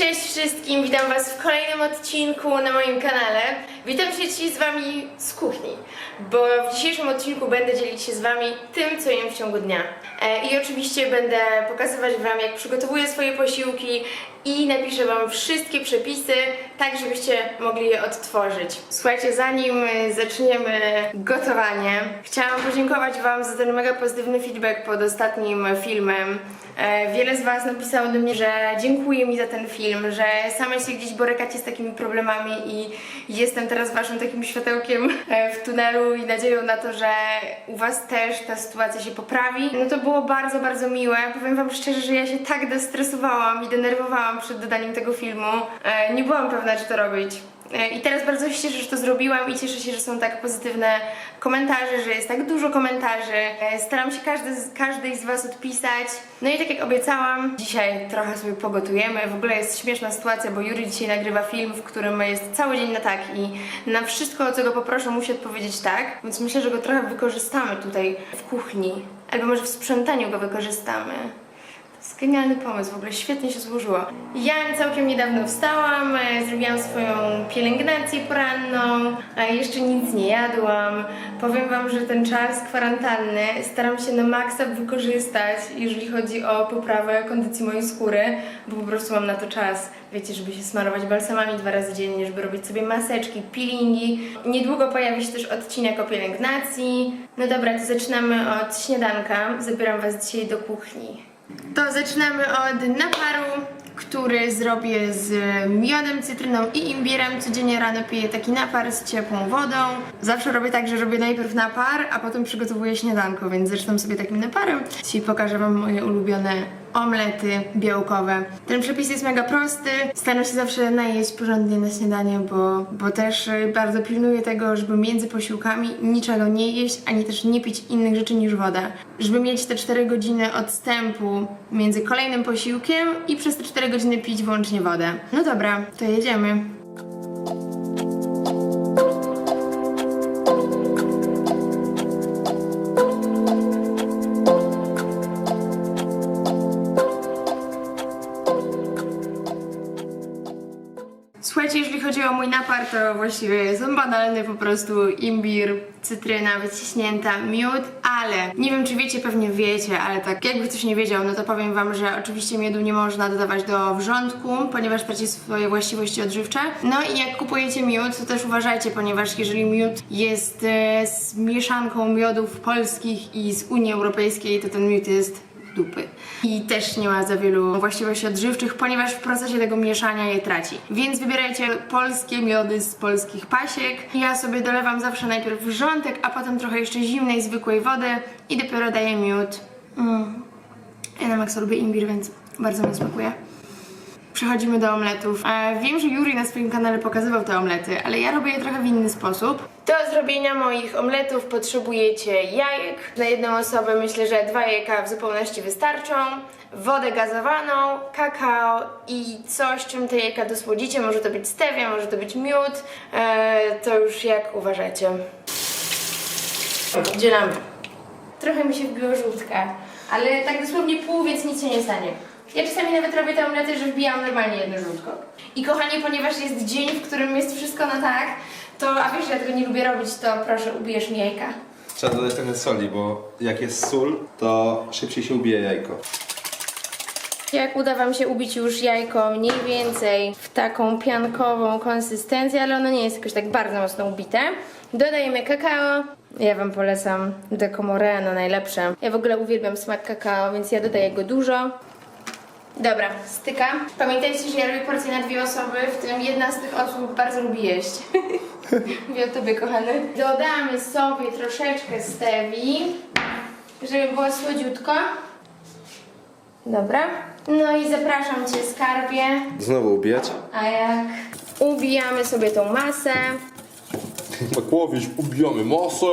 Cześć wszystkim, witam was w kolejnym odcinku na moim kanale. Witam się dzisiaj z wami z kuchni, bo w dzisiejszym odcinku będę dzielić się z wami tym, co jem w ciągu dnia. E, I oczywiście będę pokazywać wam, jak przygotowuję swoje posiłki i napiszę wam wszystkie przepisy, tak żebyście mogli je odtworzyć. Słuchajcie, zanim e, zaczniemy gotowanie, chciałam podziękować wam za ten mega pozytywny feedback pod ostatnim filmem. E, Wiele z Was napisało do mnie, że dziękuję mi za ten film, że same się gdzieś borykacie z takimi problemami i jestem teraz Waszym takim światełkiem e, w tunelu i nadzieją na to, że u Was też ta sytuacja się poprawi. No to było bardzo, bardzo miłe. Powiem Wam szczerze, że ja się tak destresowałam i denerwowałam przed dodaniem tego filmu. E, Nie byłam pewna, czy to robić. E, I teraz bardzo się cieszę, że to zrobiłam i cieszę się, że są tak pozytywne komentarze, że jest tak dużo komentarzy. E, Staram się każdy każdej z Was odpisać. No i tak jak obiecałam, dzisiaj trochę sobie pogotujemy. W ogóle jest śmieszna sytuacja, bo Juri dzisiaj nagrywa film, w którym jest cały dzień na tak i na wszystko, o co go poproszę, musi odpowiedzieć tak. Więc myślę, że go trochę wykorzystamy tutaj w kuchni. Albo może w sprzątaniu go wykorzystamy. Jest genialny pomysł, w ogóle świetnie się złożyło. Ja całkiem niedawno wstałam, e, zrobiłam swoją pielęgnację poranną, jeszcze nic nie jadłam. Powiem Wam, że ten czas kwarantanny staram się na maksa wykorzystać, jeżeli chodzi o poprawę kondycji mojej skóry, bo po prostu mam na to czas. Wiecie, żeby się smarować balsamami dwa razy dziennie, żeby robić sobie maseczki, peelingi. Niedługo pojawi się też odcinek o pielęgnacji. No dobra, to zaczynamy od śniadanka. Zabieram Was dzisiaj do kuchni. To zaczynamy od naparu, który zrobię z miodem, cytryną i imbirem. Codziennie rano piję taki napar z ciepłą wodą. Zawsze robię tak, że robię najpierw napar, a potem przygotowuję śniadanko, więc zaczynam sobie takim naparem. Dzisiaj pokażę Wam moje ulubione omlety białkowe. Ten przepis jest mega prosty. Staram się zawsze najeść porządnie na śniadanie, bo, bo też y, bardzo pilnuję tego, żeby między posiłkami niczego nie jeść, ani też nie pić innych rzeczy niż woda. Żeby mieć te 4 godziny odstępu między kolejnym posiłkiem i przez te 4 godziny pić wyłącznie wodę. No dobra, to jedziemy. To właściwie są banalny po prostu imbir, cytryna wyciśnięta, miód, ale nie wiem czy wiecie, pewnie wiecie, ale tak jakby ktoś nie wiedział, no to powiem wam, że oczywiście miodu nie można dodawać do wrzątku, ponieważ traci swoje właściwości odżywcze. No i jak kupujecie miód, to też uważajcie, ponieważ jeżeli miód jest e, z mieszanką miodów polskich i z Unii Europejskiej, to ten miód jest dupy. I też nie ma za wielu właściwości odżywczych, ponieważ w procesie tego mieszania je traci. Więc wybierajcie polskie miody z polskich pasiek. Ja sobie dolewam zawsze najpierw wrzątek, a potem trochę jeszcze zimnej, zwykłej wody i dopiero daję miód. Mm. Ja na maksa lubię imbir, więc bardzo mi smakuje. Przechodzimy do omletów. E, wiem, że Juri na swoim kanale pokazywał te omlety, ale ja robię je trochę w inny sposób. Do zrobienia moich omletów potrzebujecie jajek. Na jedną osobę myślę, że dwa jajka w zupełności wystarczą. Wodę gazowaną, kakao i coś, czym te jajka dosłodzicie. Może to być stevia, może to być miód. E, to już jak uważacie. Dzielamy. Trochę mi się wbiło żółtka, ale tak dosłownie pół, więc nic się nie stanie. Ja czasami nawet robię te omlety, że wbijam normalnie jedno żółtko. I kochani, ponieważ jest dzień, w którym jest wszystko na tak, to a wiesz, że ja tego nie lubię robić, to proszę, ubijesz mi jajka. Trzeba dodać trochę soli, bo jak jest sól, to szybciej się ubije jajko. Jak uda Wam się ubić już jajko mniej więcej w taką piankową konsystencję, ale ono nie jest jakoś tak bardzo mocno ubite, dodajemy kakao. Ja Wam polecam Deco Moreno, najlepsze. Ja w ogóle uwielbiam smak kakao, więc ja dodaję go dużo. Dobra, styka. Pamiętajcie, że ja robię porcję na dwie osoby, w tym jedna z tych osób bardzo lubi jeść. Mówię o Tobie, kochany. Dodamy sobie troszeczkę stevii, żeby było słodziutko. Dobra. No i zapraszam Cię, skarbie. Znowu ubijać? A jak ubijamy sobie tą masę. Tak łowić, ubijamy masę.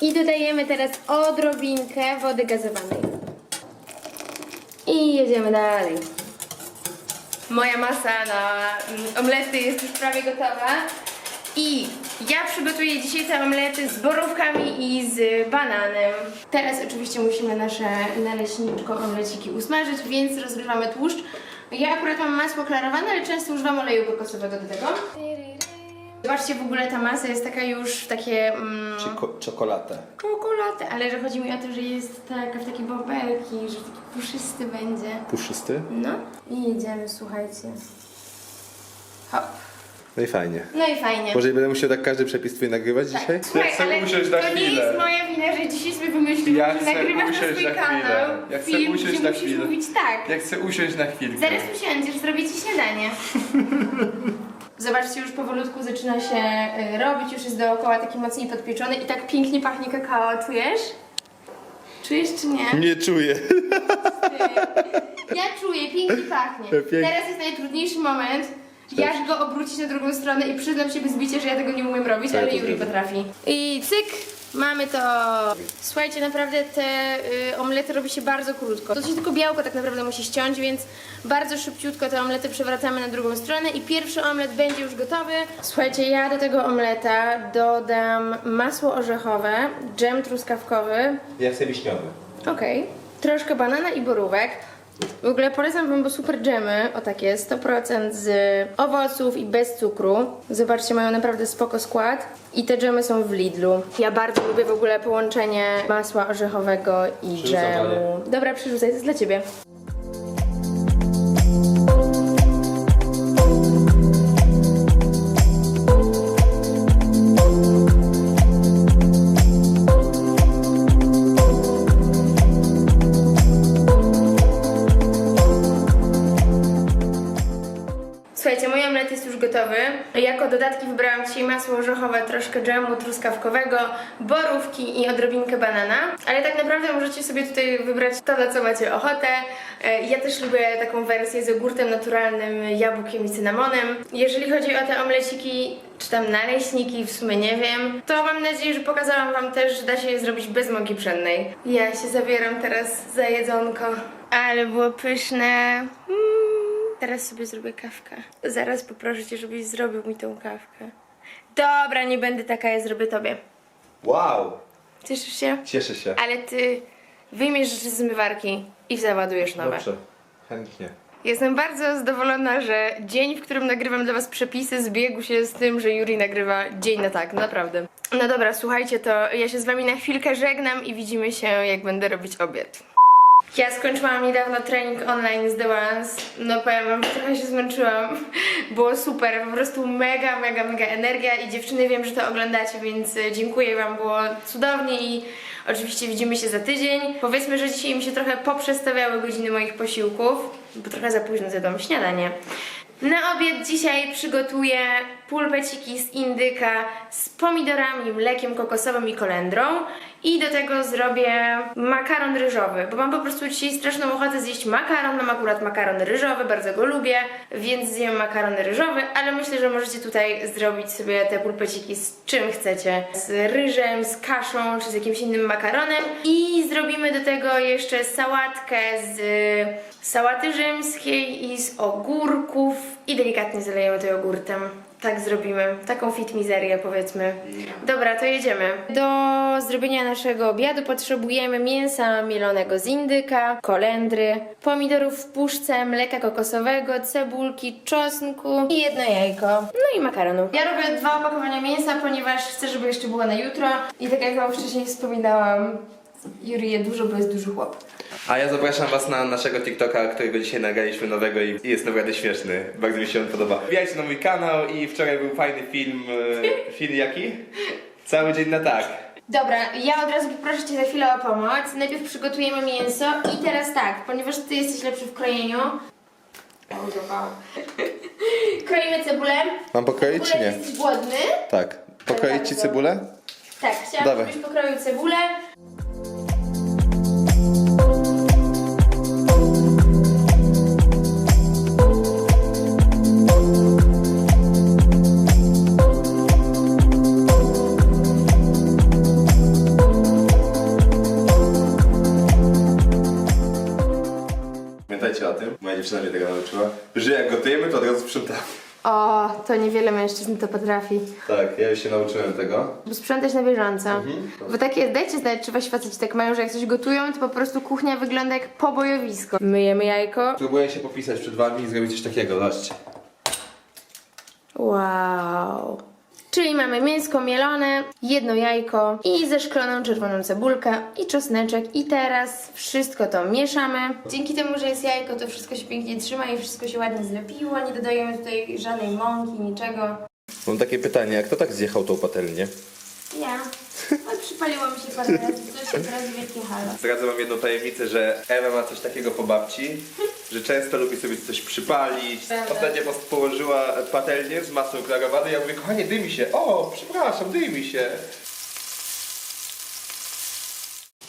I dodajemy teraz odrobinkę wody gazowanej. I jedziemy dalej. Moja masa na mm, omlety jest już prawie gotowa. I ja przygotuję dzisiaj te omlety z borówkami i z bananem. Teraz oczywiście musimy nasze naleśniczko omleciki usmażyć, więc rozgrzewamy tłuszcz. Ja akurat mam masło klarowane, ale często używam oleju kokosowego do tego. Zobaczcie, w ogóle ta masa jest taka już takie... Mm, Czy ko- czekoladę. czekoladę, ale że chodzi mi o to, że jest taka w takie bąbelki, że taki puszysty będzie. Puszysty? No i jedziemy, słuchajcie. Hop. No i fajnie. No i fajnie. Może będę musiał tak każdy przepis twój nagrywać dzisiaj? Słuchaj, chcę ale usiąść na to nie chwilę. jest moja wina, że dzisiaj sobie Ja że chcę nagrywasz na usiąść swój na chwilę. kanał Ja chcę film, usiąść gdzie na musisz chwilę. mówić tak. Ja chcę usiąść na chwilkę. Zaraz usiądziesz, zrobię ci śniadanie. Zobaczcie, już powolutku zaczyna się y, robić, już jest dookoła taki mocniej podpieczony i tak pięknie pachnie kakao, czujesz? Czujesz czy nie? Nie czuję. Ja czuję, pięknie pachnie. Pięknie. Teraz jest najtrudniejszy moment. Jak go obrócić na drugą stronę i przyznam się bez bicia, że ja tego nie umiem robić, ale to Juri potrafi. I cyk, mamy to. Słuchajcie, naprawdę te y, omlety robi się bardzo krótko. To się tylko białko tak naprawdę musi ściąć, więc bardzo szybciutko te omlety przewracamy na drugą stronę i pierwszy omlet będzie już gotowy. Słuchajcie, ja do tego omleta dodam masło orzechowe, dżem truskawkowy, Ja chcę wiśniowy. Okej. Troszkę banana i borówek. W ogóle polecam wam, bo super dżemy, o takie, 100% z owoców i bez cukru. Zobaczcie, mają naprawdę spoko skład. I te dżemy są w Lidlu. Ja bardzo lubię w ogóle połączenie masła orzechowego i Przerzucam dżemu. dalej. Dobra, przerzucaj, to jest dla ciebie. Gotowy. Jako dodatki wybrałam dzisiaj masło orzechowe, troszkę dżemu truskawkowego, borówki i odrobinkę banana. Ale tak naprawdę możecie sobie tutaj wybrać to, na co macie ochotę. E, Ja też lubię taką wersję z jogurtem naturalnym, jabłkiem i cynamonem. Jeżeli chodzi o te omleciki, czy tam naleśniki, w sumie nie wiem, to mam nadzieję, że pokazałam wam też, że da się je zrobić bez mąki pszennej. Ja się zabieram teraz za jedzonko. Ale było pyszne. Teraz sobie zrobię kawkę. Zaraz poproszę cię, żebyś zrobił mi tą kawkę. Dobra, nie będę taka, ja zrobię tobie. Wow! Cieszysz się? Cieszę się. Ale ty wyjmiesz rzeczy z zmywarki i załadujesz nowe. Dobrze. Chętnie. Jestem bardzo zadowolona, że dzień, w którym nagrywam dla was przepisy, zbiegł się z tym, że Yuri nagrywa dzień na tak, naprawdę. No dobra, słuchajcie, to ja się z wami na chwilkę żegnam i widzimy się, jak będę robić obiad. Ja skończyłam niedawno trening online z The Ones. No powiem wam, trochę się zmęczyłam. Było super, po prostu mega, mega, mega energia i dziewczyny wiem, że to oglądacie, więc e, dziękuję wam, było cudownie i oczywiście widzimy się za tydzień. Powiedzmy, że dzisiaj mi się trochę poprzestawiały godziny moich posiłków, bo trochę za późno zjadłam śniadanie. Na obiad dzisiaj przygotuję pulpeciki z indyka z pomidorami, mlekiem kokosowym i kolendrą. I do tego zrobię makaron ryżowy, bo mam po prostu dzisiaj straszną ochotę zjeść makaron, mam akurat makaron ryżowy, bardzo go lubię, więc zjem makaron ryżowy, ale myślę, że możecie tutaj zrobić sobie te pulpeciki z czym chcecie, z ryżem, z kaszą czy z jakimś innym makaronem. I zrobimy do tego jeszcze sałatkę z sałaty rzymskiej i z ogórków. I delikatnie zalejemy to jogurtem. Tak zrobimy. Taką fit mizerię powiedzmy. Dobra, to jedziemy. Do zrobienia naszego obiadu potrzebujemy mięsa mielonego z indyka, kolendry, pomidorów w puszce, mleka kokosowego, cebulki, czosnku i jedno jajko. No i makaronu. Ja robię dwa opakowania mięsa, ponieważ chcę, żeby jeszcze było na jutro. I tak jak wam wcześniej wspominałam, Juri je dużo, bo jest duży chłop. A ja zapraszam was na naszego TikToka, którego dzisiaj nagraliśmy nowego i jest naprawdę śmieszny. Bardzo mi się on podoba. Wbijajcie na mój kanał i wczoraj był fajny film. e, Film jaki? Cały dzień na tak. Dobra, ja od razu poproszę Cię za chwilę o pomoc. Najpierw przygotujemy mięso i teraz tak, ponieważ Ty jesteś lepszy w krojeniu. Udawałam. Kroimy cebulę. Mam pokroić czy Cebulę, nie? jesteś głodny? Tak. Pokroić ci cebulę? Tak, chciałam, Dawaj. żebyś pokroił cebulę. Dziewczyna mnie tego nauczyła, że jak gotujemy, to od razu sprzątamy. O, to niewiele mężczyzn to potrafi. Tak, ja już się nauczyłem tego. Sprzątać na bieżąco. Bo takie, dajcie znać, czy wasi faceci tak mają, że jak coś gotują, to po prostu kuchnia wygląda jak pobojowisko. Myjemy jajko. Próbuję się popisać przed wami i zrobić coś takiego, zobaczcie. Wow. Czyli mamy mięsko mielone, jedno jajko i zeszkloną czerwoną cebulkę i czosneczek i teraz wszystko to mieszamy. Dzięki temu, że jest jajko, to wszystko się pięknie trzyma i wszystko się ładnie zlepiło, nie dodajemy tutaj żadnej mąki, niczego. Mam takie pytanie, a kto tak zjechał tą patelnię? Ja. No, przypaliło mi się parę razy, to teraz wielkie halo. Zdradzę wam jedną tajemnicę, że Ewa ma coś takiego po babci, że często lubi sobie coś przypalić. Prawda. Ostatnio po- położyła patelnię z masą klarowaną ja mówię, kochanie, dymi się. O, przepraszam, dymi się.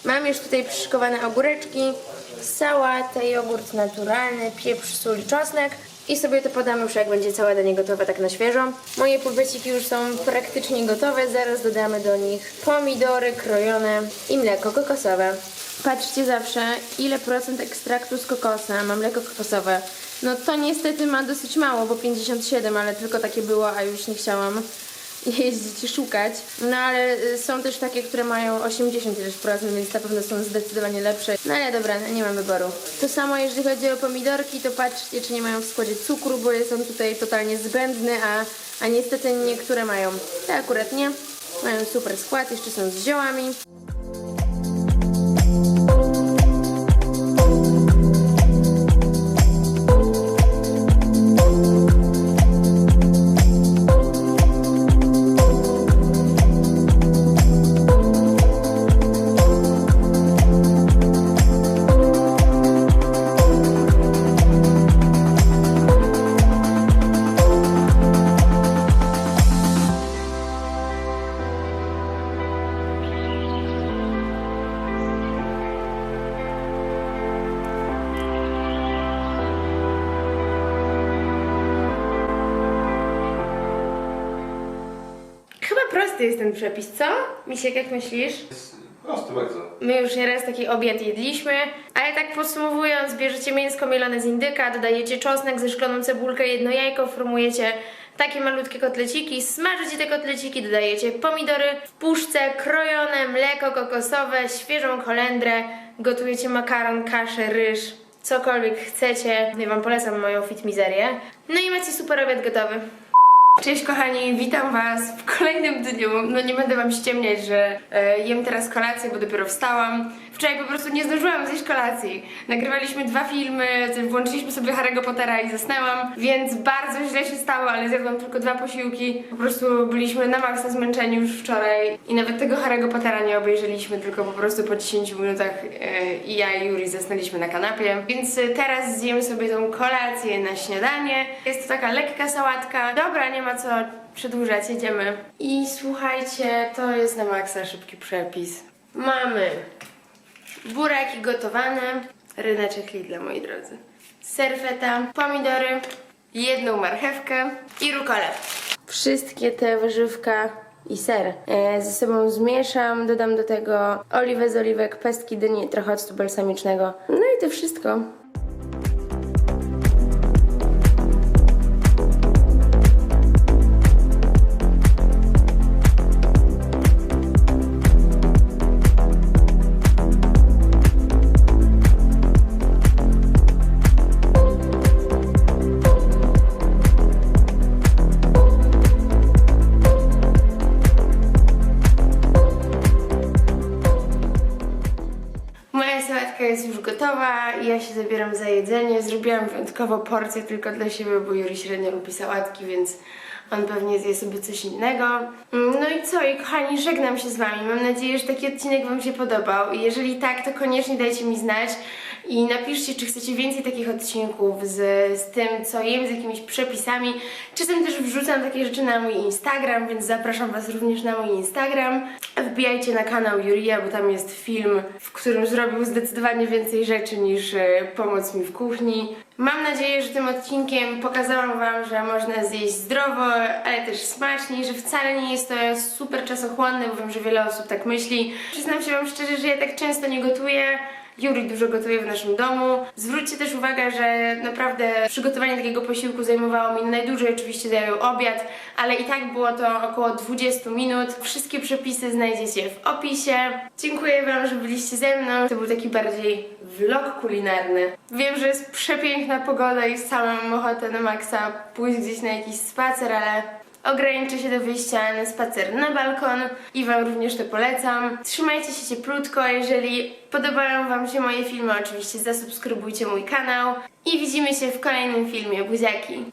Mam już tutaj przyszykowane ogóreczki, sałatę, jogurt naturalny, pieprz, sól i czosnek. I sobie to podamy już jak będzie całe danie gotowe tak na świeżo. Moje pulpeciki już są praktycznie gotowe, zaraz dodamy do nich pomidory krojone i mleko kokosowe. Patrzcie zawsze ile procent ekstraktu z kokosa ma mleko kokosowe. No to niestety ma dosyć mało, bo 57, ale tylko takie było, a już nie chciałam jeździć i szukać. No ale y, są też takie, które mają 80 ileś procent, więc na pewno są zdecydowanie lepsze. No ale dobra, no nie mam wyboru. To samo jeżeli chodzi o pomidorki, to patrzcie, czy nie mają w składzie cukru, bo jest on tutaj totalnie zbędny, a, a niestety niektóre mają. Te akurat nie. Mają super skład, jeszcze są z ziołami. Prosty jest ten przepis, co? Misiek, jak myślisz? Prosto bardzo. My już nieraz taki obiad jedliśmy, ale tak podsumowując, bierzecie mięsko mielone z indyka, dodajecie czosnek, zeszkloną cebulkę, jedno jajko, formujecie takie malutkie kotleciki, smażycie te kotleciki, dodajecie pomidory w puszce, krojone, mleko kokosowe, świeżą kolendrę, gotujecie makaron, kaszę, ryż, cokolwiek chcecie. Ja Wam polecam moją fit mizerię. No i macie super obiad gotowy. Cześć kochani, witam Was w kolejnym dniu. No nie będę Wam ściemniać, że e, jem teraz kolację, bo dopiero wstałam. Wczoraj po prostu nie zdążyłam zjeść kolacji. Nagrywaliśmy dwa filmy, włączyliśmy sobie Harry'ego Pottera i zasnęłam, więc bardzo źle się stało, ale zjadłam tylko dwa posiłki. Po prostu byliśmy na maksa zmęczeni już wczoraj i nawet tego Harry'ego Pottera nie obejrzeliśmy, tylko po prostu po 10 minutach e, i ja i Juri zasnęliśmy na kanapie. Więc e, teraz zjemy sobie tą kolację na śniadanie. Jest to taka lekka sałatka. Dobra, nie ma co przedłużać, jedziemy. I słuchajcie, to jest na maksa szybki przepis. Mamy buraki gotowane, ryneczek Lidla, moi drodzy. Serfeta, pomidory, jedną marchewkę i rukolę. Wszystkie te warzywka i ser e, ze sobą zmieszam, dodam do tego oliwę z oliwek, pestki dyni, trochę octu balsamicznego. No i to wszystko. Sałatka jest już gotowa i ja się zabieram za jedzenie. Zrobiłam wyjątkowo porcję tylko dla siebie, bo Juri średnio lubi sałatki, więc on pewnie zje sobie coś innego. Mm, No i co? I kochani, żegnam się z Wami. Mam nadzieję, że taki odcinek Wam się podobał. Jeżeli tak, to koniecznie dajcie mi znać i napiszcie, czy chcecie więcej takich odcinków z, z tym, co jem, z jakimiś przepisami. Czasem też wrzucam takie rzeczy na mój Instagram, więc zapraszam Was również na mój Instagram. Wbijajcie na kanał Jurija, bo tam jest film, w którym zrobił zdecydowanie więcej rzeczy niż e, pomoc mi w kuchni. Mam nadzieję, że tym odcinkiem pokazałam Wam, że można zjeść zdrowo, ale też smacznie, że wcale nie jest to super czasochłonne, bo wiem, że wiele osób tak myśli. Przyznam się Wam szczerze, że ja tak często nie gotuję. Juri dużo gotuje w naszym domu. Zwróćcie też uwagę, że naprawdę przygotowanie takiego posiłku zajmowało mi najdłużej, oczywiście zajął obiad, ale i tak było to około 20 minut. Wszystkie przepisy znajdziecie w opisie. Dziękuję Wam, że byliście ze mną. To był taki bardziej vlog kulinarny. Wiem, że jest przepiękna pogoda i sama mam ochotę na maksa pójść gdzieś na jakiś spacer, ale ograniczę się do wyjścia na spacer na balkon i Wam również to polecam. Trzymajcie się cieplutko, jeżeli podobają Wam się moje filmy, oczywiście zasubskrybujcie mój kanał i widzimy się w kolejnym filmie. Buziaki!